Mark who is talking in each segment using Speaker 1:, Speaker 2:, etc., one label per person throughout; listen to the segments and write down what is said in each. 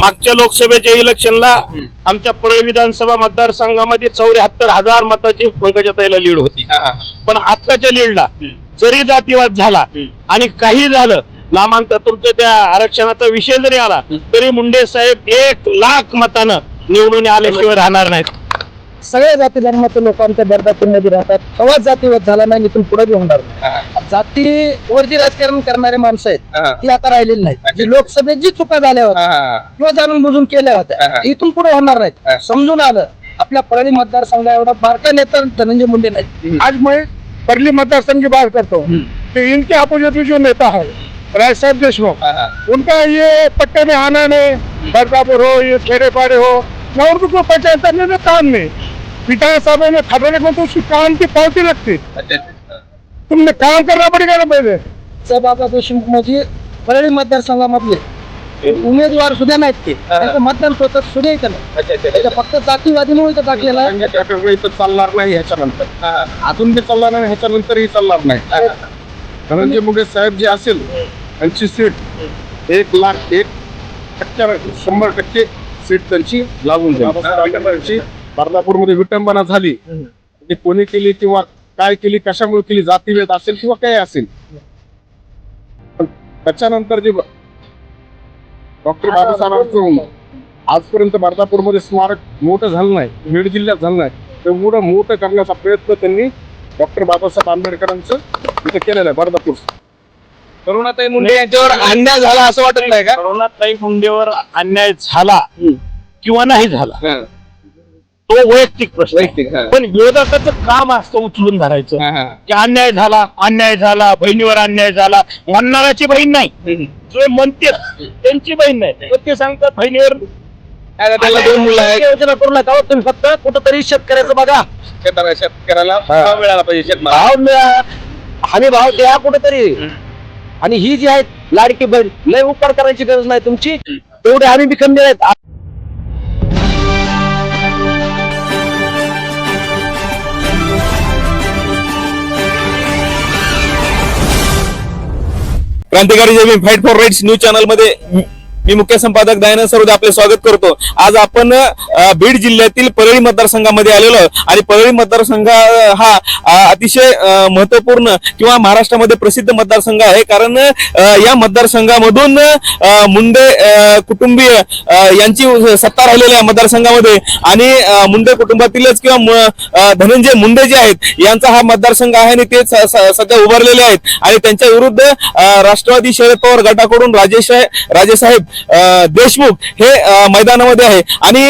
Speaker 1: मागच्या लोकसभेच्या इलेक्शनला आमच्या परळ विधानसभा मतदारसंघामध्ये चौऱ्याहत्तर हजार मताची पंकजाताईला लीड होती. पण आत्ताच्या लीडला जरी जातीवाद झाला आणि काही झालं नामांतर तुमचं त्या आरक्षणाचा विषय जरी आला तरी मुंडे साहेब एक लाख मतानं निवडून आल्याशिवाय राहणार नाहीत.
Speaker 2: सगळ्या जाती धर्माचे लोक आमच्या बर्दापूरमध्ये राहतात. कवाच जातीवाद झाला नाही इथून पुढे बी होणार नाही. जातीवर जी राजकारण करणारे माणसं आहेत ती आता राहिलेली नाहीत. जी लोकसभेत जी चुका झाल्या होत्या किंवा जाणून बुजून केल्या होत्या इथून पुढे होणार नाहीत. समजून आलं आपल्या परळी मतदारसंघा एवढा बारका नेता धनंजय मुंडे नाही
Speaker 3: आज मैं परली मतदार की बात करता हूँ तो इनके अपोजिट में जो नेता है राय साहब देशमुख उनका ये पट्टे में आना नहीं बरकापुर हो ये खेड़े पाड़े हो मैं उनको कोई पंचायत करने में काम नहीं। विधानसभा में खबरें में तो उसकी काम की पावती लगती. तुमने काम करना पड़ेगा ना पहले
Speaker 2: बाबा देशमुख म्हणजे परळी मतदारसंघामधले उमेदवार सुद्धा नाहीत ते. त्यांचं मतदान स्वतः सुद्धा इथं नाही. त्याच्या फक्त जातीवादीमुळे इथं टाकलेला
Speaker 3: चालणार नाही ह्याच्यानंतर. अजून बी चालणार नाही ह्याच्यानंतरही चालणार नाही. धनंजय मुंडे साहेब जे असेल त्यांची सीट एक लाख एक टक्क्या शंभर टक्के सीट त्यांची लागून जाईल. बर्दापूरमध्ये विटंबना झाली. ते कोणी केली किंवा काय केली कशामुळे केली जातीभेद असेल किंवा काय असेल. पण त्याच्यानंतर जे डॉक्टर बाबासाहेबांचं आजपर्यंत बर्दापूरमध्ये स्मारक मोठं झालं नाही बीड जिल्ह्यात झालं नाही. तेवढं मोठं करण्याचा प्रयत्न त्यांनी डॉक्टर बाबासाहेब आंबेडकरांचं इथं केलेलं आहे बर्दापूर
Speaker 4: करुणाताई मुंडे यांच्यावर अन्याय झाला असं वाटत नाही का?
Speaker 1: करुणाताई मुंडेवर अन्याय झाला किंवा नाही झाला. तो वैयक्तिक प्रश्न आहे.
Speaker 4: वैयक्तिक, हा.
Speaker 1: पण विरोधकाचं काम असतं उचलून धरायचं. की अन्याय झाला अन्याय झाला बहिणीवर अन्याय झाला म्हणणाराची बहीण नाही. जो म्हणते त्यांची बहीण नाही. पण ते सांगतात बहिणीवर
Speaker 4: आता त्याला दोन मुलं आहेत.
Speaker 2: योजना करू नका हो, तुम्ही फक्त कुठंतरी शेतकऱ्याचं बघा.
Speaker 4: शेतकऱ्या- शेतकऱ्याला भाव मिळाला पाहिजे शेतमाल
Speaker 2: भाव मिळा. हमी भाव द्या कुठेतरी. आणि ही जी आहेत लाडकी बहीण लय उपकार करायची गरज नाही तुमची. तेवढे आम्ही बी कमी आहेत.
Speaker 5: क्रांतिकारी जमीन फाईट फॉर राईट्स न्यूज चॅनलमध्ये मी- मुख्य संपादक दयानंद सरोदे आपले स्वागत करतो. आज आपण बीड जिल्ह्यातील परळी मतदारसंघामध्ये आलेलो आणि परळी मतदारसंघ हा अतिशय महत्त्वपूर्ण किंवा महाराष्ट्रामध्ये प्रसिद्ध मतदारसंघ आहे. कारण या मतदारसंघामधून मुंडे कुटुंबीय यांची सत्ता राहिलेली आहे मतदारसंघामध्ये. आणि मुंडे कुटुंबातीलच किंवा म- धनंजय मुंडे जे आहेत यांचा हा मतदारसंघ आहे आणि ते स- स- सध्या उभारलेले आहेत. आणि त्यांच्या विरुद्ध राष्ट्रवादी शरद पवार गटाकडून राजेश राजेसाहेब देशमुख हे मैदानामध्ये आहे. आणि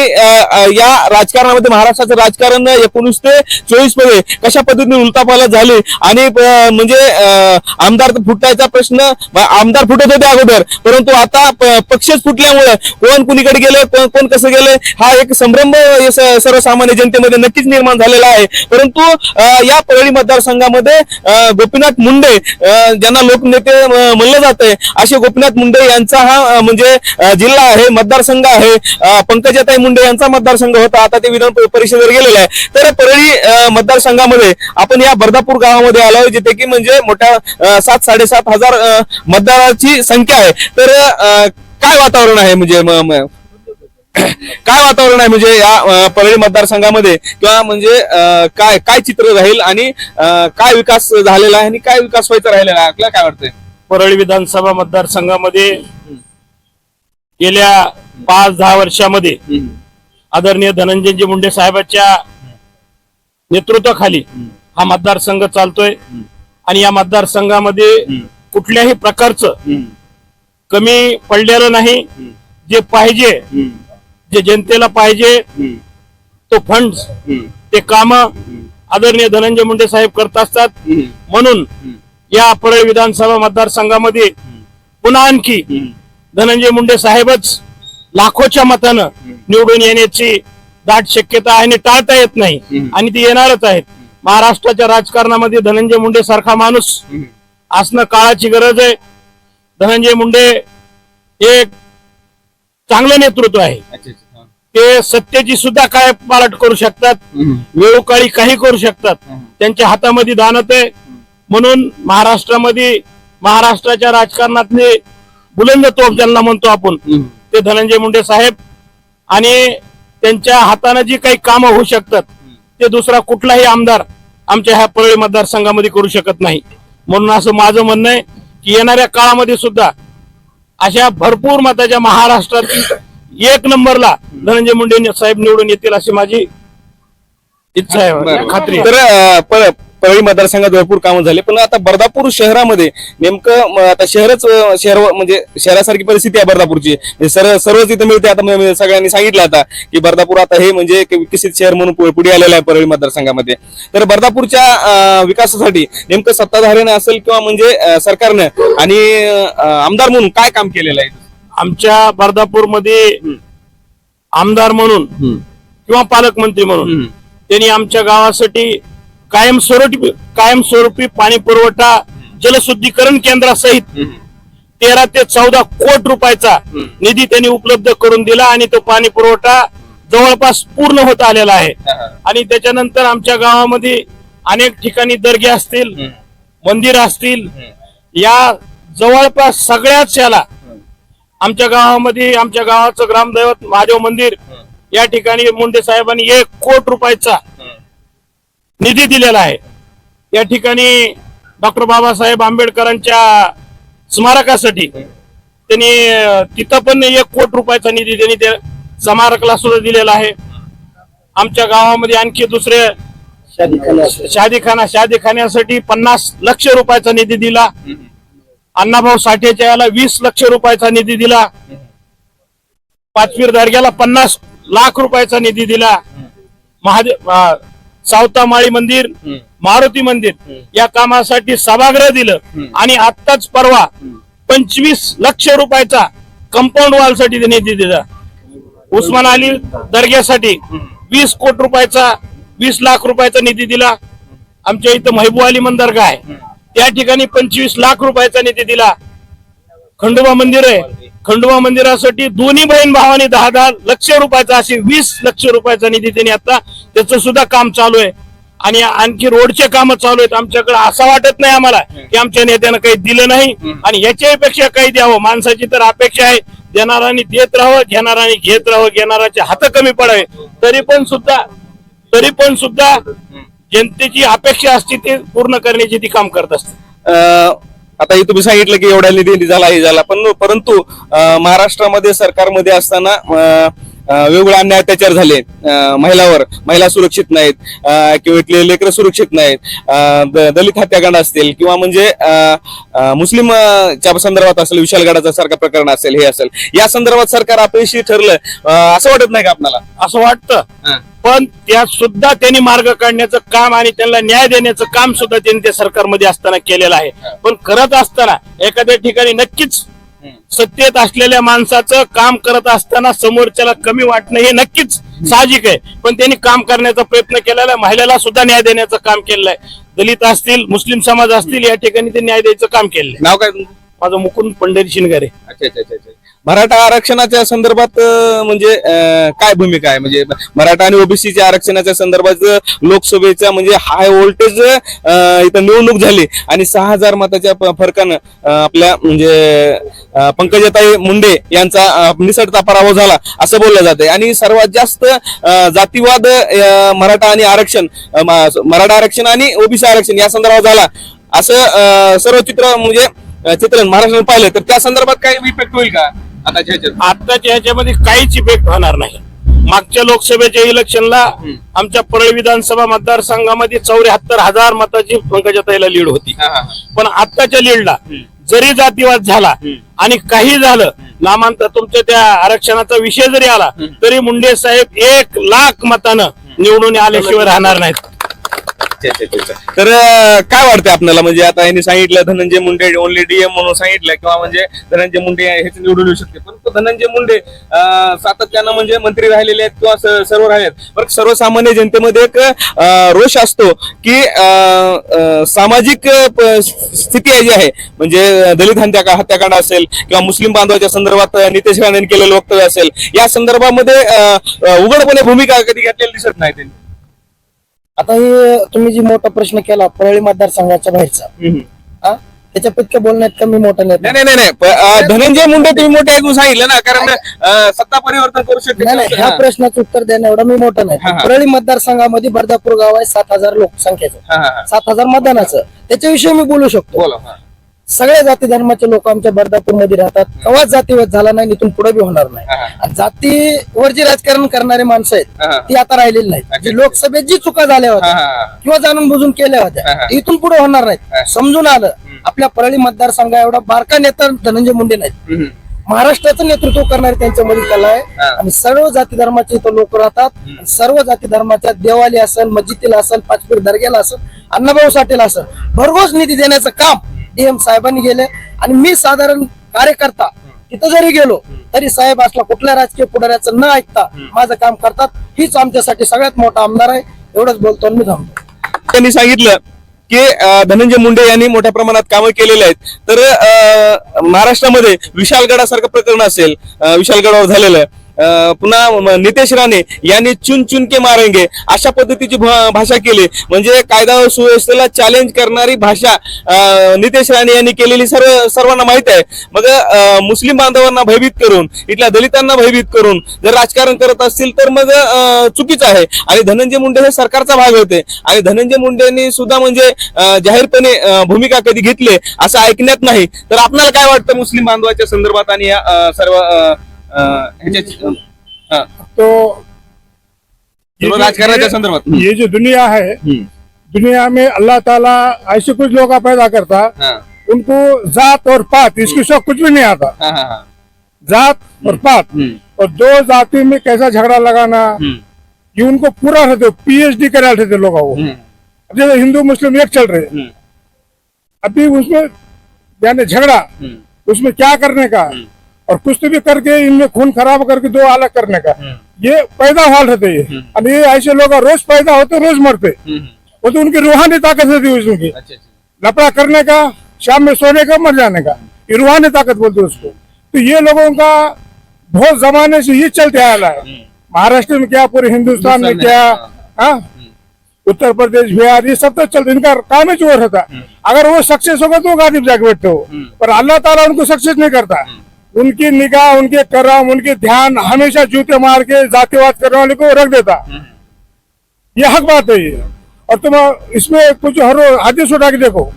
Speaker 5: या राजकारणामध्ये महाराष्ट्राचं राजकारण एकोणीस ते चोवीसमध्ये कशा पद्धतीने उलटापालट झाली? आणि म्हणजे आमदार फुटायचा प्रश्न आमदार फुटत होते अगोदर. परंतु आता पक्षच फुटल्यामुळे कोण कुणीकडे गेले कोण कोण कसं गेले हा एक संभ्रम सर्वसामान्य जनतेमध्ये नक्कीच निर्माण झालेला आहे. परंतु या परळी मतदारसंघामध्ये गोपीनाथ मुंडे ज्यांना लोकनेते म्हणलं जात आहे असे गोपीनाथ मुंडे यांचा हा म्हणजे जिल्हा आहे मतदारसंघ आहे. पंकजाताई मुंडे यांचा मतदारसंघ होता. आता ते विधान परिषदेवर गेलेला आहे. तर परळी मतदारसंघामध्ये आपण या बर्दापूर गावामध्ये आलो जिथे की म्हणजे मोठ्या सात साडेसात हजार मतदाराची संख्या आहे. तर काय वातावरण आहे म्हणजे काय वातावरण आहे म्हणजे या परळी मतदारसंघामध्ये? किंवा म्हणजे काय काय चित्र राहील आणि काय विकास झालेला आहे आणि काय विकास व्हायचा राहिलेला आहे? आपल्याला काय वाटतंय?
Speaker 1: परळी विधानसभा मतदारसंघामध्ये गेल्या पाच दहा वर्षामध्ये आदरणीय धनंजयजी मुंडे साहेबांच्या नेतृत्वाखाली हा मतदारसंघ चालतोय. आणि या मतदारसंघामध्ये कुठल्याही प्रकारचं कमी पडलेलं नाही. जे पाहिजे जे जनतेला पाहिजे तो फंड ते काम आदरणीय धनंजय मुंडे साहेब करत असतात. म्हणून या परळी विधानसभा मतदारसंघामध्ये पुन्हा आणखी धनंजय मुंडे साहेबच लाखोच्या मतानं निवडून येण्याची दाट शक्यता आहे आणि टाळता येत नाही. आणि ती येणारच आहेत. महाराष्ट्राच्या राजकारणामध्ये धनंजय मुंडे सारखा माणूस असणं काळाची गरज आहे. धनंजय मुंडे एक चांगलं नेतृत्व आहे. ते सत्तेची सुद्धा काय पालट करू शकतात? वेळोकाळी काही करू शकतात. त्यांच्या हातामध्ये दानत आहे. म्हणून महाराष्ट्रामध्ये महाराष्ट्राच्या राजकारणातले बुलंद तोफ ज्यांना म्हणतो आपण ते धनंजय मुंडे साहेब. आणि त्यांच्या हाताने जी काही कामं होऊ शकतात ते दुसरा कुठलाही आमदार आमच्या ह्या परळी मतदारसंघामध्ये करू शकत नाही. म्हणून असं माझं म्हणणं आहे की येणाऱ्या काळामध्ये सुद्धा अशा भरपूर मताच्या महाराष्ट्रातील एक नंबरला धनंजय मुंडे साहेब निवडून येतील अशी माझी इच्छा आहे खात्री.
Speaker 5: तर परळी मतदारसंघात भरपूर कामं झाले. पण आता बर्दापूर शहरामध्ये नेमकं आता शहरच शहर म्हणजे शहरासारखी परिस्थिती आहे बर्दापूरची. सर्व सर्वच इथं मिळते. आता सगळ्यांनी सांगितलं आता की बर्दापूर आता हे म्हणजे विकसित शहर म्हणून पुढे आलेलं आहे परळी मतदारसंघामध्ये. तर बर्दापूरच्या विकासासाठी नेमकं सत्ताधाऱ्यानं असेल किंवा म्हणजे सरकारनं आणि आमदार म्हणून काय काम केलेलं आहे?
Speaker 1: आमच्या बर्दापूरमध्ये आमदार म्हणून किंवा पालकमंत्री म्हणून त्यांनी आमच्या गावासाठी कायमस्वरूपी कायमस्वरूपी पाणी पुरवठा जलशुद्धीकरण केंद्रासहित तेरा ते चौदा कोट रुपयाचा निधी त्यांनी उपलब्ध करून दिला आणि तो पाणी पुरवठा जवळपास पूर्ण होत आलेला आहे. आणि त्याच्यानंतर आमच्या गावामध्ये अनेक ठिकाणी दर्गे असतील मंदिर असतील या जवळपास सगळ्याच याला आमच्या गावामध्ये आमच्या गावाचं ग्रामदैवत महादेव मंदिर या ठिकाणी मुंडे साहेबांनी एक कोट रुपयाचा निधी दिलेला आहे. या ठिकाणी डॉक्टर बाबासाहेब आंबेडकरांच्या स्मारकासाठी त्यांनी तिथं पण एक कोट रुपयाचा निधी त्यांनी त्या स्मारकाला सुद्धा दिलेला आहे. आमच्या गावामध्ये आणखी दुसरे शादीखाना. शादीखान्यासाठी पन्नास लक्ष रुपयाचा निधी दिला. अण्णाभाऊ साठेच्या याला वीस लक्ष रुपयाचा निधी दिला. पाचवीर दर्ग्याला पन्नास लाख रुपयाचा निधी दिला. महादेव सावतामाळी मंदिर मारुती मंदिर या कामासाठी सभागृह दिलं. आणि आत्ताच परवा पंचवीस लक्ष रुपयाचा कंपाऊंड वॉलसाठी निधी दिला. उस्मान अली दर्ग्यासाठी वीस कोटी रुपयाचा वीस लाख रुपयाचा निधी दिला. आमच्या इथं महबूब अली दर्गा आहे. त्या ठिकाणी पंचवीस लाख रुपयाचा निधी दिला. खंडोबा मंदिर आहे. खंडोबा मंदिरासाठी दोन्ही बहीण भावाने दहा दहा लक्ष रुपयाचा असे वीस लक्ष रुपयाचा निधी त्यांनी आता त्याचं सुद्धा काम चालू आहे. आणि आणखी रोडचे काम चालू आहेत. आमच्याकडे असं वाटत नाही आम्हाला की आमच्या नेत्यानं काही दिलं नाही. आणि याच्याही पेक्षा काही द्यावं. माणसाची तर अपेक्षा आहे. देणारांनी देत राहावं घेणारांनी घेत राहावं घेणाराचे हात कमी पडावे. तरी पण सुद्धा तरी पण सुद्धा जनतेची अपेक्षा असते ते पूर्ण करण्याची ती काम करत असते.
Speaker 5: अं, आता हे तुम्ही सांगितलं की एवढ्या निधी झाला हे झाला. पण परंतु महाराष्ट्रामध्ये सरकारमध्ये असताना वेगवेगळे अन्याय अत्याचार झाले. महिलावर महिला सुरक्षित नाहीत किंवा इथले लेकर सुरक्षित नाहीत दलित हत्याकांड असतील किंवा म्हणजे अं, अं, मुस्लिम अं, च्या संदर्भात असेल विशालगडाचं सारखं प्रकरण असेल हे असेल या संदर्भात सरकार अपयशी ठरलं. असं वाटत नाही का आपल्याला?
Speaker 1: असं वाटतं. पण त्यात सुद्धा त्यांनी मार्ग काढण्याचं काम आणि त्यांना न्याय देण्याचं काम सुद्धा त्यांनी त्या सरकारमध्ये असताना केलेलं आहे. पण करत असताना एखाद्या ठिकाणी नक्कीच सत्तेत असलेल्या माणसाचं काम करत असताना समोरच्याला कमी वाटणं हे नक्कीच साहजिक आहे. पण त्यांनी काम करण्याचा प्रयत्न केलेला आहे. महिलेला सुद्धा न्याय देण्याचं काम केलेलं आहे. दलित असतील मुस्लिम समाज असतील या ठिकाणी ते न्याय द्यायचं काम केलेलं आहे.
Speaker 5: नाव काय तुमचं?
Speaker 1: माझं मुकुंद पंढरी शिनगारे
Speaker 5: अच्छा अच्छा अच्छा अच्छा. मराठा आरक्षणाच्या संदर्भात म्हणजे काय भूमिका आहे? म्हणजे मराठा आणि ओबीसीच्या आरक्षणाच्या संदर्भात लोकसभेचा म्हणजे हाय व्होल्टेज इथं निवडणूक झाली आणि सहा हजार मताच्या फरकानं आपल्या म्हणजे पंकजाताई मुंडे यांचा निसटता पराभव झाला असं बोललं जातंय. आणि सर्वात जास्त जातीवाद मराठा आणि आरक्षण मराठा आरक्षण आणि ओबीसी आरक्षण या संदर्भात झाला. असं सर्व चित्र म्हणजे चित्रण महाराष्ट्राने पाहिलं. तर त्या संदर्भात काही इफेक्ट होईल का? आताच्या ह्याच्यात?
Speaker 1: आताच्या ह्याच्यामध्ये काहीच इफेक्ट होणार नाही. मागच्या लोकसभेच्या इलेक्शनला आमच्या परळी विधानसभा मतदारसंघामध्ये चौऱ्याहत्तर हजार मताची पंकजाताईला लीड होती. पण आत्ताच्या लीडला जरी जातीवाद झाला आणि काही झालं नामांतर तुमच्या त्या आरक्षणाचा विषय जरी आला तरी मुंडे साहेब एक लाख मतानं निवडून आल्याशिवाय राहणार नाहीत.
Speaker 5: अच्छा, अच्छा, अच्छा. तर अं, काय वाटतंय आपल्याला? म्हणजे आता यांनी सांगितलं धनंजय मुंडे ओनली डीएम म्हणून सांगितलं किंवा म्हणजे धनंजय मुंडे हेच निवडून येऊ शकते. पण तो धनंजय मुंडे अं, सातत्यानं म्हणजे मंत्री राहिलेले आहेत किंवा स- सर्व राहिले पण सर्वसामान्य जनतेमध्ये एक अं, रोष असतो की अं, अं, सामाजिक अं, प- स्थिती जी आहे. म्हणजे दलित हत्या हत्याकांड असेल किंवा मुस्लिम बांधवाच्या संदर्भात अं, नितेश राणेंनी केलेलं वक्तव्य असेल. या संदर्भामध्ये अं, अं, उघडपणे भूमिका कधी घेतलेली दिसत नाही त्यांनी.
Speaker 2: आता हे तुम्ही जी मोठा प्रश्न केला परळी मतदारसंघाच्या बाहेरचा हा? त्याच्यापेक्षा बोलण्यात कमी मोठं
Speaker 5: नाही
Speaker 2: नाही
Speaker 5: नाही नाही नाही. प- अं, धनंजय मुंडे तुम्ही मोठे ऐकून सांगितलं ना कारण अं, सत्ता परिवर्तन करू
Speaker 2: नाही नाही ह्या
Speaker 5: शकते
Speaker 2: प्रश्नाचं उत्तर देणं एवढं मी मोठं नाही
Speaker 5: हा.
Speaker 2: परळी मतदारसंघामध्ये बर्दापूर गाव आहे सात हजार लोकसंख्येचं
Speaker 5: हा, हा, हा.
Speaker 2: सात हजार मतदानाचं त्याच्याविषयी मी बोलू शकतो
Speaker 5: बोला हा.
Speaker 2: सगळ्या जाती धर्माचे लोक आमच्या बर्दापूरमध्ये राहतात कवाच जातीवाद झाला नाही इथून पुढे बी होणार नाही. आणि जातीवर जे राजकारण करणारे माणसं. आहेत ती आता राहिलेली नाही जी लोकसभेत जी चुका झाल्या होत्या. किंवा जाणून बुजून केल्या होत्या इथून पुढे होणार. नाहीत समजून आलं आपल्या परळी मतदारसंघ एवढा बारका नेता धनंजय मुंडे नाहीत. महाराष्ट्राचं नेतृत्व करणारे त्यांच्यामध्ये कला आहे. आणि सर्व जाती धर्माचे इथं लोक राहतात सर्व जाती धर्माच्या देवाली असेल मस्जिदीला असेल पाचपीर दर्ग्याला असेल अण्णाभाऊ साठेला असेल भरघोस निधी देण्याचं काम डीएम साहेबांनी गेले आणि मी साधारण कार्यकर्ता तिथं जरी गेलो तरी साहेब असला कुठल्या राजकीय पुढाऱ्याचं न ऐकता माझं काम करतात. हीच आमच्यासाठी सगळ्यात मोठा आमदार आहे. एवढंच बोलतो आणि मी थांबतो.
Speaker 5: त्यांनी सांगितलं की धनंजय मुंडे यांनी मोठ्या प्रमाणात कामं केलेली आहेत. तर अं, महाराष्ट्रामध्ये विशालगडासारखं प्रकरण असेल विशालगडावर झालेलं पुन्हा नितेश राणे यांनी चुन चुन के मारेंगे अशा पद्धतीची भाषा केली. म्हणजे कायदा व सुव्यवस्थेला चॅलेंज करणारी भाषा नितेश राणे यांनी केलेली सर्व सर्वांना माहीत आहे. मग मुस्लिम बांधवांना भयभीत करून इथल्या दलितांना भयभीत करून जर राजकारण करत असतील तर मग चुकीचं आहे. आणि धनंजय मुंडे हे सरकारचा भाग होते. आणि धनंजय मुंडेंनी सुद्धा म्हणजे जाहीरपणे भूमिका कधी घेतली असं ऐकण्यात नाही. तर आपल्याला काय वाटतं मुस्लिम बांधवाच्या संदर्भात आणि या सर्व ह्याच्या अं,
Speaker 6: तो ये जो-
Speaker 5: राजकारणाच्या
Speaker 6: ये-
Speaker 5: संदर्भात
Speaker 6: ये जो दुनिया है
Speaker 5: हम्म,
Speaker 6: दुनिया में अल्लाह ताला ऐसे कुछ लोग पैदा करता
Speaker 5: हाँ,
Speaker 6: उनको जात और पात इसके शौक कुछ भी नहीं आता।
Speaker 5: हाँ, हाँ, हाँ,
Speaker 6: जात और पात।
Speaker 5: हम्म,
Speaker 6: और दो जाति में कैसा झगड़ा लगाना
Speaker 5: हम्म,
Speaker 6: ये उनको पूरा रहते पीएचडी करे रहते लोगों
Speaker 5: हम्म,
Speaker 6: अब जैसे हिंदू मुस्लिम एक चल रहे।
Speaker 5: हम्म,
Speaker 6: अभी उसमें यानी झगड़ा
Speaker 5: हम्म,
Speaker 6: उसमें क्या करने का? और कुछ तो भी करके इनमें खून खराब करके दो अलग करने का। ये पैदा हाल रहते ये। अब ये ऐसे लोग रोज पैदा होते रोज मरते वो तो उनकी रूहानी ताकत रहती है
Speaker 5: अच्छा
Speaker 6: लपड़ा करने का शाम में सोने का मर जाने का। ये रूहानी ताकत बोलते उसको। तो ये लोगों का बहुत जमाने से ये चलते आ रहा है महाराष्ट्र में क्या पूरे हिंदुस्तान में क्या हाँ। उत्तर प्रदेश बिहार ये सब तो चलते इनका काम ही जोर रहता अगर वो सक्सेस होगा तो गादी जाके बैठते हो। पर अल्लाह ताला उनको सक्सेस नहीं करता। उनकी निगाह उनके करम उनके ध्यान हमेशा जूते मार के जातिवाद करने वाले को रख देता। ये हक बात है ये। और तुम इसमें कुछ हर हदीस उठा के देखो।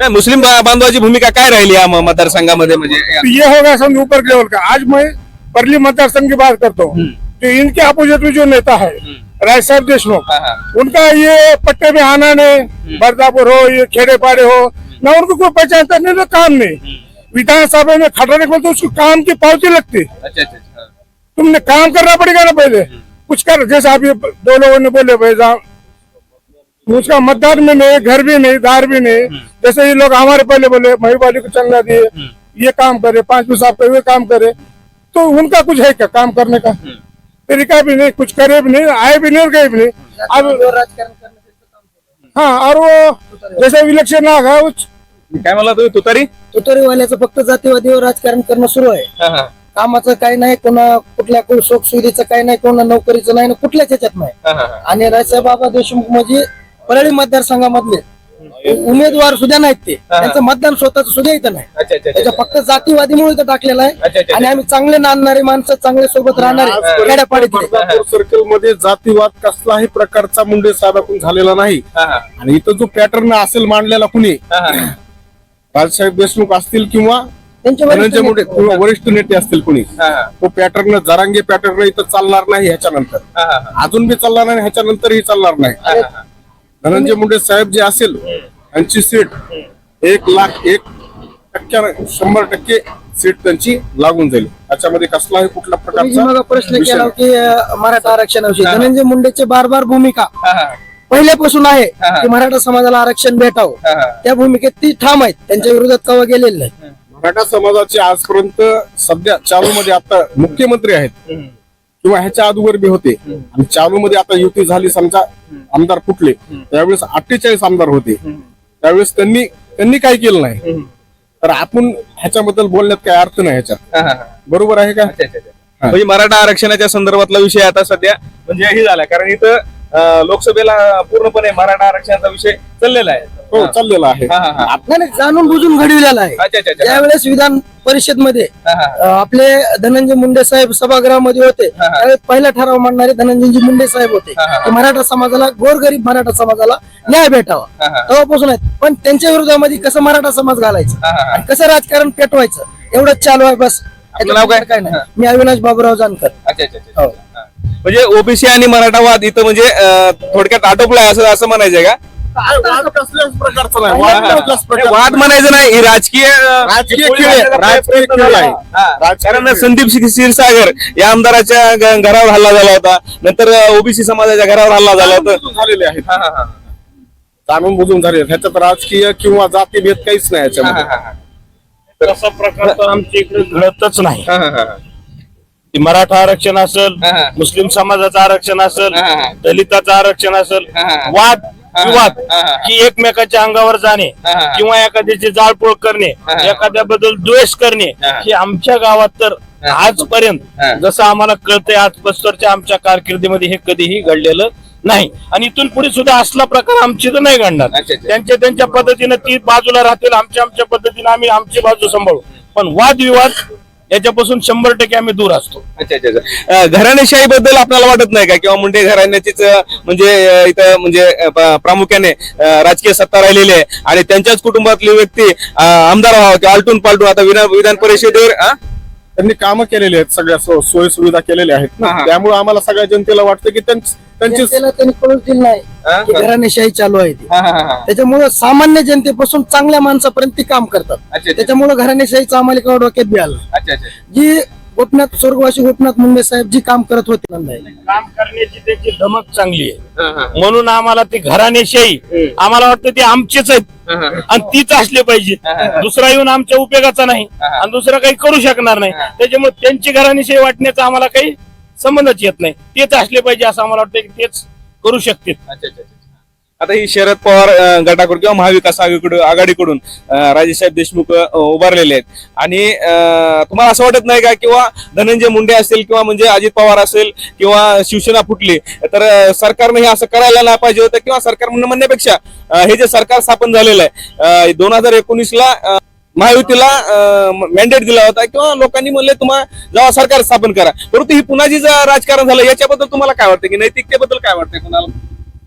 Speaker 5: नाही, मुस्लिम बा- बांधवाची भूमिका काय राहिली या म- मतदारसंघामध्ये म्हणजे? या-
Speaker 6: तो ये होगा समझ ऊपर लेवल का। आज मैं परली मतदार संघ की बात करता हूँ। तो इनके अपोजिट में जो नेता है राय साहब देशमुख
Speaker 5: हाँ, हाँ,
Speaker 6: उनका ये पट्टे में आना नहीं। बरदापुर हो ये खेड़े पाड़े हो ना उनको कोई पहचानता नहीं ना काम नहीं। विधानसभा में खड़ने को तो उसको काम की पावती लगती।
Speaker 5: अच्छा अच्छा अच्छा
Speaker 6: तुमने काम करना पड़ेगा ना पहले। कुछ कर जैसे अभी दो लोगों ने बोले भाई साहब, उसका मतदान में नहीं घर भी नहीं दार भी नहीं। जैसे ये लोग हमारे पहले बोले मही वाली को चलना दिए। ये काम करे पाँच पैसा आप ये काम करे। तो उनका कुछ है क्या काम करने का? तरीका भी नहीं कुछ करे भी नहीं आए भी नहीं और गए भी नहीं। अब हाँ और वो जैसे इलेक्शन आ गया
Speaker 5: काय म्हणला तुम्ही? तुतारी?
Speaker 2: तुतारीवाल्याचं फक्त जातीवादीवर राजकारण करणं सुरू आहे.
Speaker 5: हा, हा,
Speaker 2: कामाचं काही नाही कोणा कुठल्या सुख सुविधेचं काही नाही कोणा नोकरीचं नाही ना कुठल्याच ह्याच्यात नाही.
Speaker 5: हा, हा, हा.
Speaker 2: आणि राजसाहेबाबा देशमुख म्हणजे परळी मतदारसंघामधले उमेदवार सुद्धा नाहीत ते. त्यांचं मतदान स्वतःच सुद्धा इथं नाही.
Speaker 5: अच्छा अच्छा
Speaker 2: त्याच्या फक्त जातीवादीमुळे इथं टाकलेलं
Speaker 5: अच्छा, अच्छा,
Speaker 2: आहे आणि आम्ही चांगले नांदणारे माणसं चांगले सोबत राहणारे खेड्यापाडीतले.
Speaker 6: बदलापूर सर्कलमध्ये जातीवाद कसलाही प्रकारचा मुंडे साहेबाकडून झालेला नाही.
Speaker 5: हा, हा,
Speaker 6: आणि इथं जो पॅटर्न असेल मांडलेला कुणी
Speaker 5: हा, हा.
Speaker 6: राजसाहेब देशमुख असतील किंवा धनंजय मुंडे किंवा वरिष्ठ नेते असतील कुणी तो पॅटर्न जरांगे पॅटर्न इथं चालणार नाही ह्याच्यानंतर. अजून बी चालणार नाही ह्याच्यानंतरही चालणार नाही. धनंजय मुंडे साहेब जे असेल यांची सीट एक लाख एक टक्क्या शंभर टक्के सीट त्यांची लागून जाईल. त्याच्यामध्ये कसलाही
Speaker 2: जी मग प्रश्न केला. की मराठा आरक्षणाविषयी. धनंजय मुंडेचे बार बार भूमिका. पहिल्यापासून आहे. की मराठा समाजाला आरक्षण भेटावं. त्या भूमिकेत ती ठाम आहेत. त्यांच्या विरोधात कवा गेलेले नाही.
Speaker 6: मराठा समाजाचे आजपर्यंत सध्या चालू मध्ये आता मुख्यमंत्री आहेत. किंवा ह्याच्या अगोदर बी होते. आणि चालू मध्ये आता युती झाली समजा आमदार फुटले. त्यावेळेस अठ्ठेचाळीस आमदार होते. त्यावेळेस त्यांनी त्यांनी काय केलं नाही. तर आपण ह्याच्याबद्दल बोलण्यात काय अर्थ नाही ह्याच्यात. बरोबर आहे का.
Speaker 5: म्हणजे मराठा आरक्षणाच्या संदर्भातला विषय आता सध्या म्हणजे हे झाला. कारण इथं लोकसभेला पूर्णपणे मराठा आरक्षणाचा विषय चाललेला आहे
Speaker 3: हो चाललेला आहे
Speaker 5: हा, हा, हा.
Speaker 2: जाणून बुजून घडविलेला आहे
Speaker 5: अच्छा अच्छा अच्छा
Speaker 2: ज्यावेळेस विधान परिषदमध्ये
Speaker 5: हा, हा.
Speaker 2: आपले धनंजय मुंडे साहेब सभागृहामध्ये होते
Speaker 5: हा, हा.
Speaker 2: त्यावेळेस पहिला ठराव मांडणारे धनंजयजी मुंडे साहेब होते
Speaker 5: हा, हा.
Speaker 2: की मराठा समाजाला गोरगरीब मराठा समाजाला न्याय भेटावा
Speaker 5: हा, हा.
Speaker 2: तेव्हापासून आहेत पण त्यांच्या विरोधामध्ये कसं मराठा समाज घालायचं
Speaker 5: हा, हा, हा.
Speaker 2: आणि कसं राजकारण पेटवायचं एवढंच चालू आहे बस
Speaker 5: आपलं नाव काय?
Speaker 2: काय नाही मी अविनाश बाबूराव जानकर
Speaker 5: अच्छा अच्छा अच्छा
Speaker 2: हो.
Speaker 5: म्हणजे ओबीसी आणि मराठावाद इथं म्हणजे थोडक्यात आटोपलाय असं असं म्हणायचंय का
Speaker 3: वाद कसल्याच प्रकारचा नाही वाद. कसल्याच प्रकारचा
Speaker 5: वाद म्हणायचं नाही ही राजकीय
Speaker 3: राजकीय खेळ आहे. राजकीय खेळ. आहे.
Speaker 5: कारण. संदीप क्षी- क्षीरसागर या आमदाराच्या घरावर हल्ला झाला होता नंतर ओबीसी समाजाच्या घरावर हल्ला झाला होता
Speaker 3: जाणून झालेले आहेत
Speaker 5: हा, हा, हा.
Speaker 3: जाणून बुजून झाले. ह्याच्यात राजकीय किंवा जातीभेद काहीच नाही याच्यामध्ये.
Speaker 1: तसा प्रकार तर आमच्या इकडे घडतच नाही
Speaker 5: हा, हा, हा.
Speaker 1: ते मराठा आरक्षण असेल
Speaker 5: हा.
Speaker 1: मुस्लिम समाजाचं आरक्षण असेल
Speaker 5: हा, हा.
Speaker 1: दलिताचं आरक्षण असेल
Speaker 5: हा, हा.
Speaker 1: वाद
Speaker 5: हा, हा.
Speaker 1: विवाद
Speaker 5: हा, हा.
Speaker 1: की एकमेकाच्या अंगावर जाणे
Speaker 5: हा, हा.
Speaker 1: किंवा एखाद्याची जाळपोळ करणे
Speaker 5: हा, हा.
Speaker 1: एखाद्याबद्दल द्वेष करणे
Speaker 5: हा.
Speaker 1: हे आमच्या गावात तर
Speaker 5: हा.
Speaker 1: आजपर्यंत. जसं आम्हाला कळतंय आज पस्तरच्या आमच्या कारकिर्दीमध्ये हे कधीही घडलेलं नाही आणि इथून पुढे सुद्धा असला प्रकार आमची तर नाही घडणार
Speaker 5: अच्छा, अच्छा.
Speaker 1: त्यांच्या त्यांच्या पद्धतीने ती बाजूला राहतील आमच्या आमच्या पद्धतीने आम्ही आमची बाजू सांभाळू पण वादविवाद याच्यापासून शंभर टक्के आम्ही दूर असतो.
Speaker 5: अच्छा अच्छा अच्छा. घराणेशाही बद्दल आपल्याला वाटत नाही का? किंवा मुंडे घराण्याचीच म्हणजे इथं म्हणजे प्रामुख्याने राजकीय सत्ता राहिलेली आहे. आणि त्यांच्याच कुटुंबातली व्यक्ती आमदार व्हावा किंवा आलटून पालटून आता विधान विधान परिषदेवर
Speaker 3: त्यांनी कामं केलेली आहेत सगळ्या सोयी सुविधा केलेल्या आहेत
Speaker 5: हा, हा.
Speaker 3: त्यामुळे आम्हाला सगळ्या जनतेला वाटतं की त्यांच- त्यांची
Speaker 2: जनतेला त्यांनी कळून दिलं नाही
Speaker 5: हा?
Speaker 2: की घराणेशाही चालू आहे ती
Speaker 5: हा, हा, हा, हा.
Speaker 2: त्याच्यामुळं सामान्य जनतेपासून चांगल्या माणसापर्यंत ती काम करतात
Speaker 5: अच्छा अच्छा
Speaker 2: त्याच्यामुळं घराणेशाहीचं आम्हाला केव्हा डोक्यात.
Speaker 5: अच्छा अच्छा
Speaker 2: जी गोपनाथ स्वर्गवासी गोपनाथ मुंडे साहेब जी काम करत होते
Speaker 1: काम करण्याची त्याची धमक चांगली आहे. म्हणून आम्हाला ती घराणेशाही आम्हाला वाटतं ते आमचेच आहेत. आणि तीच असले पाहिजे. दुसरा येऊन आमच्या उपयोगाचा नाही. आणि दुसरा काही करू शकणार नाही
Speaker 5: हा.
Speaker 1: त्याच्यामुळे त्यांची घराणेशाही वाटण्याचा आम्हाला काही संबंधच येत नाही तेच असले पाहिजे असं आम्हाला वाटतं की तेच करू
Speaker 5: अच्छा. आता ही शरद पवार गटाकडून किंवा महाविकास आघाडीकडून आघाडीकडून राजेसाहेब देशमुख उभारलेले आहेत. आणि तुम्हाला असं वाटत नाही का? किंवा धनंजय मुंडे असेल किंवा म्हणजे अजित पवार असेल किंवा शिवसेना फुटली तर सरकारने हे असं करायला नाही पाहिजे होतं किंवा सरकार म्हणण्यापेक्षा हे जे सरकार स्थापन झालेलं आहे दोन हजार एकोणीस ला महायुतीला मॅन्डेट दिला होता किंवा लोकांनी म्हणले तुम्हाला जेव्हा सरकार स्थापन करा. परंतु ही पुन्हा जी राजकारण झालं याच्याबद्दल तुम्हाला काय वाटतं? की नैतिकतेबद्दल काय वाटतंय कुणाला?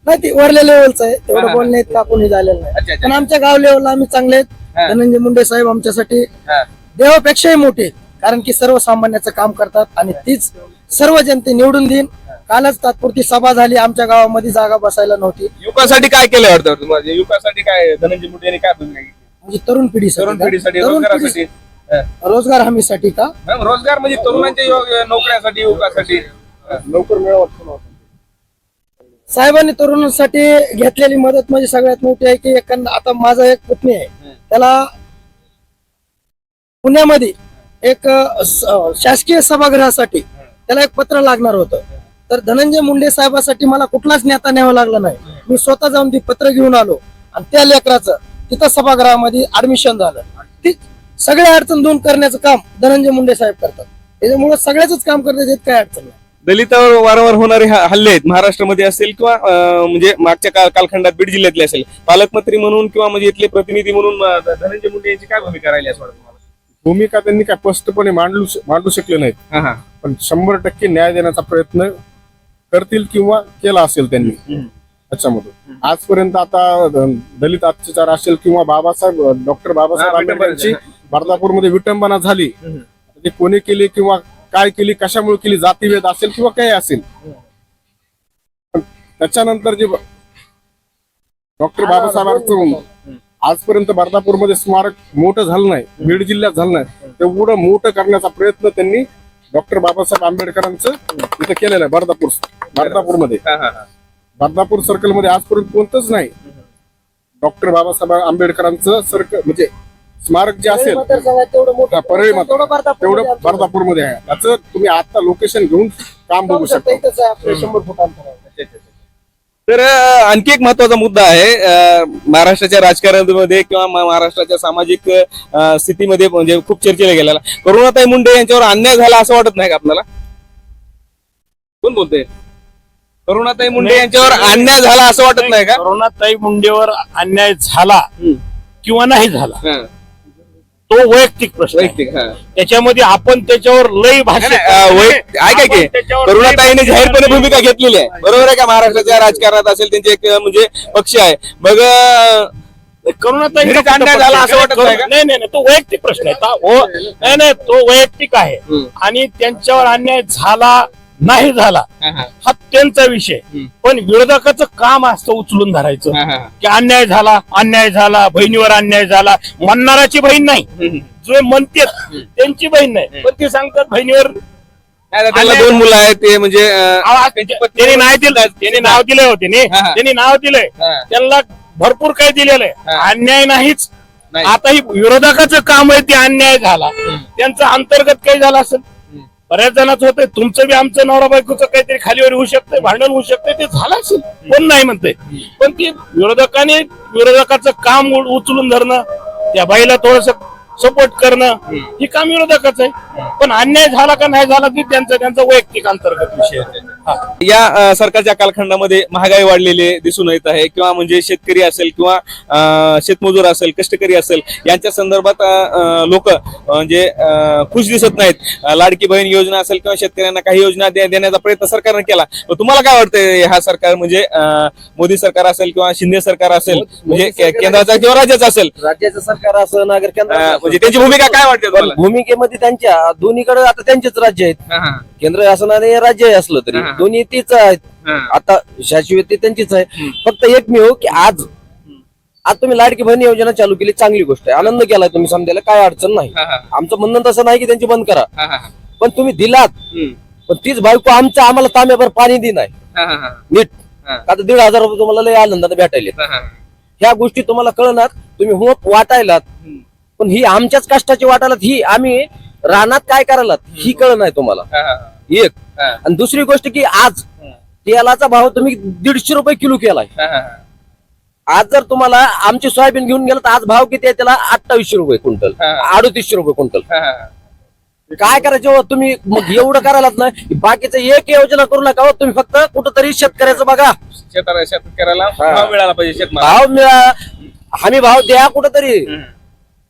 Speaker 2: नाही ते वरल्या लेवलचं आहे. तेवढं. बोलणे इतकं आपण झालेलं
Speaker 5: अच्छा,
Speaker 2: नाही.
Speaker 5: अच्छा.
Speaker 2: पण आमच्या गाव लेवलला आम्ही चांगले. आहेत. धनंजय मुंडे साहेब आमच्यासाठी
Speaker 5: हा.
Speaker 2: देवापेक्षाही मोठे. कारण की सर्वसामान्याचं काम करतात आणि तीच सर्व जनते निवडून देईन. कालच तात्पुरती सभा झाली. आमच्या गावामध्ये जागा बसायला नव्हती.
Speaker 5: युवकांसाठी काय केलं वाटतं तुम्हाला? युवकांसाठी काय? धनंजय मुंडे यांनी काय भूमिका घेतली?
Speaker 2: म्हणजे तरुण पिढी
Speaker 5: तरुण पिढीसाठी
Speaker 2: तरुण
Speaker 5: रोजगारासाठी.
Speaker 2: रोजगार हमीसाठी का?
Speaker 5: रोजगार म्हणजे तरुणांच्या नोकऱ्यासाठी युवकासाठी.
Speaker 3: लवकर मिळवत
Speaker 2: साहेबांनी तरुणांसाठी घेतलेली मदत म्हणजे सगळ्यात मोठी आहे की एक आता माझा एक पुतणी आहे. त्याला पुण्यामध्ये एक शासकीय सभागृहासाठी त्याला एक पत्र लागणार होतं. तर धनंजय मुंडे साहेबासाठी मला कुठलाच नेता न्यावा लागला नाही. मी स्वतः जाऊन ती पत्र घेऊन आलो. आणि त्या लेकराचं तिथं सभागृहामध्ये ऍडमिशन झालं. ती सगळ्या अडचण दूर करण्याचं काम धनंजय मुंडे साहेब करतात. त्याच्यामुळे सगळ्याच काम करतात यात काय अडचण नाही.
Speaker 5: दलितावर वारंवार होणारे हल्ले आहेत. महाराष्ट्रामध्ये असेल किंवा म्हणजे मागच्या काल- कालखंडात बीड जिल्ह्यातले असेल. पालकमंत्री म्हणून किंवा म्हणजे इथले प्रतिनिधी म्हणून धनंजय मुंडे यांची काय भूमिका राहिली असं वाटतं
Speaker 3: भूमिका त्यांनी काय स्पष्टपणे मांडू मांडू शकले नाहीत. पण शंभर टक्के न्याय देण्याचा प्रयत्न करतील किंवा केला असेल त्यांनी. त्याच्यामधून आजपर्यंत आता दलित अत्याचार असेल किंवा बाबासाहेब डॉक्टर बाबासाहेब आंबेडकरांची
Speaker 5: विटंबना.
Speaker 3: बर्दापूरमध्ये विटंबना झाली. ते कोणी केली किंवा काय केली कशामुळे केली जातीभेद असेल किंवा काही असेल. त्याच्यानंतर जे डॉक्टर बाबासाहेबांचं आजपर्यंत बर्दापूरमध्ये स्मारक मोठं झालं नाही बीड जिल्ह्यात झालं नाही. तेवढं मोठं करण्याचा प्रयत्न त्यांनी डॉक्टर बाबासाहेब आंबेडकरांचं इथं केलेलं आहे बर्दापूर बर्दापूरमध्ये
Speaker 5: हा, हा, हा.
Speaker 3: बदनापूर सर्कलमध्ये आजपर्यंत कोणतंच नाही. डॉक्टर बाबासाहेब आंबेडकरांचं सर्कल म्हणजे स्मारक जे असेल
Speaker 2: मतदारसंघात तेवढं मोठं
Speaker 3: परळी मत-
Speaker 2: तेवढं बर्दापूरमध्ये
Speaker 3: आहे. त्याचं तुम्ही आता लोकेशन घेऊन काम बघू शकता.
Speaker 2: शंभर फूट.
Speaker 5: तर आणखी एक महत्त्वाचा मुद्दा आहे महाराष्ट्राच्या राजकारणामध्ये किंवा म- महाराष्ट्राच्या सामाजिक स्थितीमध्ये म्हणजे खूप चर्चेला गेलेला. करुणाताई मुंडे यांच्यावर अन्याय झाला असं वाटत नाही का आपल्याला? कोण बोलतंय? करुणाताई मुंडे यांच्यावर अन्याय झाला असं वाटत नाही का?
Speaker 1: करुणाताई मुंडेवर अन्याय झाला किंवा नाही झाला. तो वैयक्तिक प्रश्न आहे.
Speaker 5: वैयक्तिक हा.
Speaker 1: त्याच्यामध्ये आपण त्याच्यावर लई
Speaker 5: नाही,
Speaker 1: भाषा
Speaker 5: नाही, अं, वैयक्तिक- ऐका की करुणाताईने जाहीरपणे भूमिका घेतलेली आहे बरोबर आहे का महाराष्ट्राच्या राजकारणात असेल त्यांचे एक अं, म्हणजे पक्ष आहे मग अं,
Speaker 1: करुणाताई
Speaker 5: घरीच अन्याय झाला असं वाटत नाही का?
Speaker 1: नाही नाही नाही, तो वैयक्तिक प्रश्न आहे ता- हो, नाही नाही तो वैयक्तिक आहे
Speaker 5: हम्म.
Speaker 1: आणि त्यांच्यावर अन्याय झाला नाही झाला.
Speaker 5: हा,
Speaker 1: त्यांचा विषय. पण विरोधकाचं काम असतं उचलून धरायचं. की अन्याय झाला अन्याय झाला बहिणीवर अन्याय झाला. म्हणणाराची बहीण नाही. जो म्हणतात त्यांची बहीण नाही. पण ते सांगतात बहिणीवर
Speaker 5: त्याला दोन मुलं आहेत ते म्हणजे
Speaker 1: त्यांनी नाही दिलं. त्यांनी नाव दिलंय होते नी. त्यांनी नाव दिलंय. त्यांना भरपूर काही दिलेलं आहे. अन्याय नाहीच.
Speaker 5: नाही.
Speaker 1: आता ही विरोधकाचं काम आहे ते अन्याय झाला. त्यांचं अंतर्गत काही झालं असेल बऱ्याच जणांचं होतंय तुमचं बी आमचं नवरा बायकोचं काहीतरी खालीवर होऊ शकतंय भांडण होऊ शकतंय ते झालं असेल. कोण नाही म्हणतंय. पण ती विरोधकाने विरोधकाचं काम उचलून धरणं त्या बाईला थोडस सपोर्ट करणं ही काम विरोधकाचं आहे. पण अन्याय झाला का नाही झाला ते त्यांचा त्यांचा वैयक्तिक अंतर्गत विषय आहे.
Speaker 5: या सरकारच्या कालखंडामध्ये महागाई वाढलेली दिसून येत आहे. किंवा म्हणजे शेतकरी असेल किंवा शेतमजूर असेल कष्टकरी असेल यांच्या संदर्भात लोक म्हणजे खुश दिसत नाहीत. लाडकी बहीण योजना असेल किंवा शेतकऱ्यांना काही योजना देण्याचा प्रयत्न सरकारने केला. तुम्हाला काय वाटतंय हा सरकार म्हणजे मोदी सरकार असेल किंवा शिंदे सरकार असेल म्हणजे केंद्राचा किंवा राज्याचा असेल?
Speaker 4: राज्याचं सरकार असं नागर
Speaker 5: अं, म्हणजे त्यांची भूमिका काय वाटते
Speaker 4: भूमिकेमध्ये त्यांच्या दोन्हीकडे आता त्यांचेच राज्य आहेत. केंद्र शासनाने राज्य असलं तरी. दोन्ही तीच आहेत. आता शाश्वत त्यांचीच आहे. फक्त एक मी हो की आज आज तुम्ही लाडकी बहीण योजना चालू केली चांगली गोष्ट आहे. आनंद केलाय तुम्ही समजायला काय अडचण नाही. आमचं म्हणणं तसं नाही की त्यांची बंद करा. पण तुम्ही दिलात. पण तीच बायको आमच्या आम्हाला तांब्याभर पाणी दे नाही नीट. आता दीड हजार रुपये तुम्हाला लय आनंदाने भेटायले. ह्या गोष्टी तुम्हाला कळणार. तुम्ही हो वाटायलात. पण ही आमच्याच कष्टाची वाटायलात. ही आम्ही रानात काय करायलात ही कळ नाही तुम्हाला. एक. आणि दुसरी गोष्ट की आज तेलाचा भाव तुम्ही दीडशे रुपये किलो केलाय. आज जर तुम्हाला आमची सोयाबीन घेऊन गेलं तर आज भाव किती आहे त्याला? अठ्ठावीसशे रुपये क्विंटल. अडतीसशे रुपये क्विंटल. काय करायचं हो? तुम्ही मग एवढं करायलात ना. बाकीचं एक योजना करू नका हो. तुम्ही फक्त कुठंतरी शेतकऱ्याचं बघा.
Speaker 5: शेतकऱ्याला भाव मिळाला पाहिजे
Speaker 4: भाव मिळा. हमी भाव द्या कुठंतरी.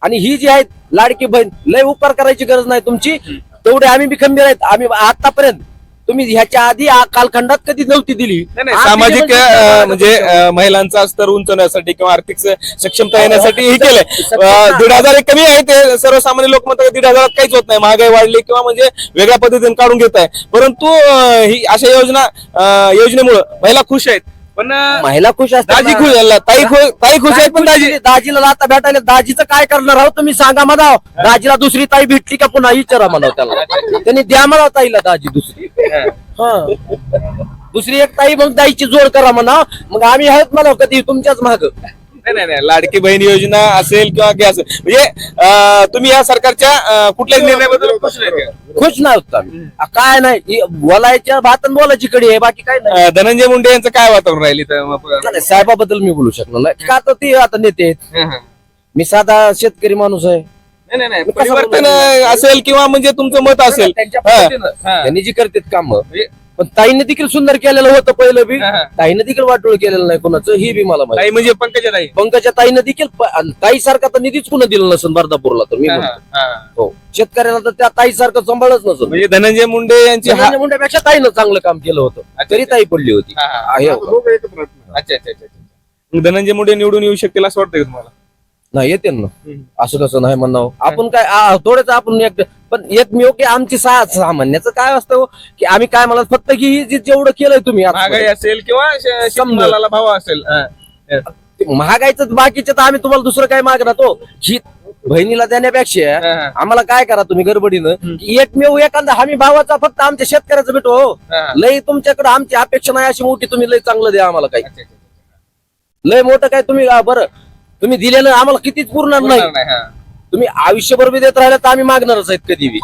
Speaker 4: आणि ही जी आहे लाडकी बहीण लय उपकार करायची गरज नाही तुमची. तेवढे आम्ही बी खंबीर आहेत. आम्ही आतापर्यंत तुम्ही ह्याच्या आधी आ- कालखंडात कधी नव्हती दिली.
Speaker 5: नाही, नाही,
Speaker 4: आज
Speaker 5: सामाजिक
Speaker 4: दिली
Speaker 5: अं,
Speaker 4: म्हणजे
Speaker 5: अं, महिलांचा स्तर उंचवण्यासाठी किंवा आर्थिक स- सक्षमता येण्यासाठी हे केलंय. अं, दीड हजार कमी आहे ते. सर्वसामान्य लोक म्हणतात दीड हजारात काहीच होत नाही. महागाई वाढली किंवा म्हणजे वेगळ्या पद्धतीने काढून घेत आहे. परंतु अं, ही अशा योजना अं, योजनेमुळे महिला खुश आहेत. पण
Speaker 4: महिला खुश असतात
Speaker 5: दाजी. खुश झाला. ताई खुश ताई खुश आहेत पण दाजी
Speaker 4: दाजीला आता भेटायला दाजीचं काय करणार आहोत तुम्ही सांगा म्हणाव दाजीला दुसरी ताई भेटली का पुन्हा विचारा म्हणाव त्याला. त्यांनी द्या म्हणाव ताईला दाजी दुसरी. हा. दुसरी एक ताई मग दाईची जोड करा म्हणा. मग आम्ही आहेत म्हणाव कधी तुमच्याच माग.
Speaker 5: नाही नाही नाही लाडकी बहीण योजना असेल किंवा काय असेल म्हणजे अं, तुम्ही या सरकारच्या अं, कुठल्याच निर्णयाबद्दल खुश नाही का?
Speaker 4: खुश नाही होत आम्ही. आ, काय नाही ही बोलायच्या भात आणि बोलायची कडी आहे बाकी काय नाही
Speaker 5: अं, धनंजय मुंडे यांचं काय वातावरण राहील इथं मग?
Speaker 4: नाही, साहेबाबद्दल मी बोलू शकणार नाही का तर ते आता नेते आहेत
Speaker 5: हं, हं.
Speaker 4: मी साधा शेतकरी माणूस आहे
Speaker 5: नाही नाही नाही परिवर्तन? असेल किंवा म्हणजे तुमचं मत असेल
Speaker 4: त्यांच्या
Speaker 5: हा.
Speaker 4: पद्धतीनं.
Speaker 5: हा.
Speaker 4: त्यांनी जी करतात काम
Speaker 5: म्हणजे-
Speaker 4: पण ताईने देखील सुंदर केलेलं होतं पहिलं बी
Speaker 5: हा.
Speaker 4: ताईने देखील वाटोळ केलेलं नाही कोणाचं ही बी मला माहिती
Speaker 5: ताई म्हणजे पंकजा ताई
Speaker 4: पंकजा ताईनं देखील ताई सारखा तर निधीच कुणा दिला नसेल बर्दापूरला तर मी
Speaker 5: हा,
Speaker 4: म्हणतो. शेतकऱ्याला तर त्या ताई सारखं सांभाळच नसेल
Speaker 5: म्हणजे धनंजय मुंडे यांची हा-
Speaker 4: धनंजय मुंडेपेक्षा ताईनं चांगलं काम केलं होतं तरी ताई पडली होती
Speaker 5: हा, हा.
Speaker 4: आहे हो.
Speaker 3: दोघं एकत्र आहेत.
Speaker 5: अच्छा अच्छा अच्छा अच्छा. मग धनंजय मुंडे निवडून येऊ शकतील असं वाटतं का तुम्हाला
Speaker 4: नाही येते ना. असं कसं नाही म्हणणं आपण काय आ, थोडंच आपण एक पण एक मी की आमची सा सामान्याचं काय असतं हो, की आम्ही काय म्हणत फक्त की ही जी जेवढं केलंय तुम्ही
Speaker 5: महागाई असेल किंवा शेतमालाला भाव असेल. हा.
Speaker 4: महागाईचं बाकीचं तर आम्ही तुम्हाला दुसरं काय मागणार तो? ही बहिणीला देण्यापेक्षा
Speaker 5: हा, हा.
Speaker 4: आम्हाला काय करा तुम्ही गडबडीनं? की एकमेव एखादा हमी भावाचा फक्त आमच्या शेतकऱ्याचं भेटो हो.
Speaker 5: हा.
Speaker 4: लय तुमच्याकडे आमची अपेक्षा नाही अशी मोठी तुम्ही लय चांगलं द्या आम्हाला काही. लय मोठं काय तुम्ही बरं. तुम्ही दिलेलं आम्हाला कितीच पुरणार नाही
Speaker 5: हा.
Speaker 4: तुम्ही आयुष्यभर बी देत राहिला तर आम्ही मागणारच आहेत कधी बी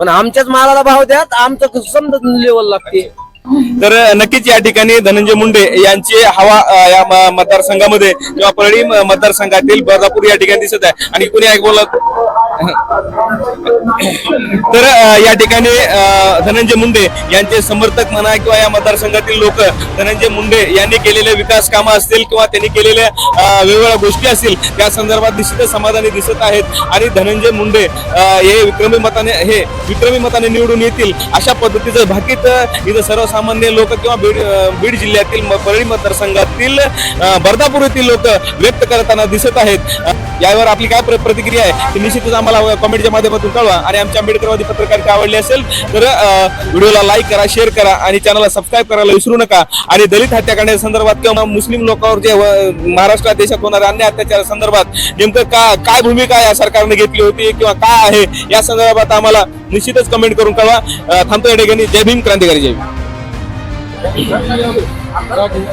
Speaker 4: पण आमच्याच मालाला भाव द्या आमचं समजा लेवल लागते.
Speaker 5: तर नक्कीच या ठिकाणी धनंजय मुंडे यांची हवा या मतदारसंघामध्ये किंवा परळी मतदारसंघातील बर्दापूर या ठिकाणी दिसत आहे. आणि कुणी बोलत तर या ठिकाणी धनंजय मुंडे यांचे समर्थक म्हणा किंवा या मतदारसंघातील लोक धनंजय मुंडे यांनी केलेले विकास कामं असतील किंवा त्यांनी केलेल्या वेगवेगळ्या गोष्टी असतील त्या संदर्भात निश्चितच समाधानी दिसत आहेत. आणि धनंजय मुंडे हे विक्रमी मताने हे विक्रमी मताने निवडून येतील अशा पद्धतीचं भाकीत इथं सर्व सर्वसामान्य लोक किंवा बीड बीड जिल्ह्यातील म- परळी मतदारसंघातील बर्दापूर येथील लोक व्यक्त करताना दिसत आहेत. यावर आपली काय प्र- प्रतिक्रिया आहे ती निश्चितच आम्हाला कमेंटच्या माध्यमातून कळवा. आणि आमच्या आंबेडकरवादी पत्रकारिता आवडली असेल तर व्हिडिओला लाईक करा शेअर करा आणि चॅनलला सबस्क्राईब करायला विसरू नका. आणि दलित हत्याकांड्या संदर्भात किंवा मुस्लिम लोकांवर जे महाराष्ट्रात देशात होणाऱ्या अन्य अत्याचार संदर्भात नेमकं का काय भूमिका या सरकारने घेतली होती किंवा काय आहे या संदर्भात आम्हाला निश्चितच कमेंट करून कळवा. थांबतो या ठिकाणी जय भीम क्रांतिकारी जय Bhim. Tá aqui. Tá aqui.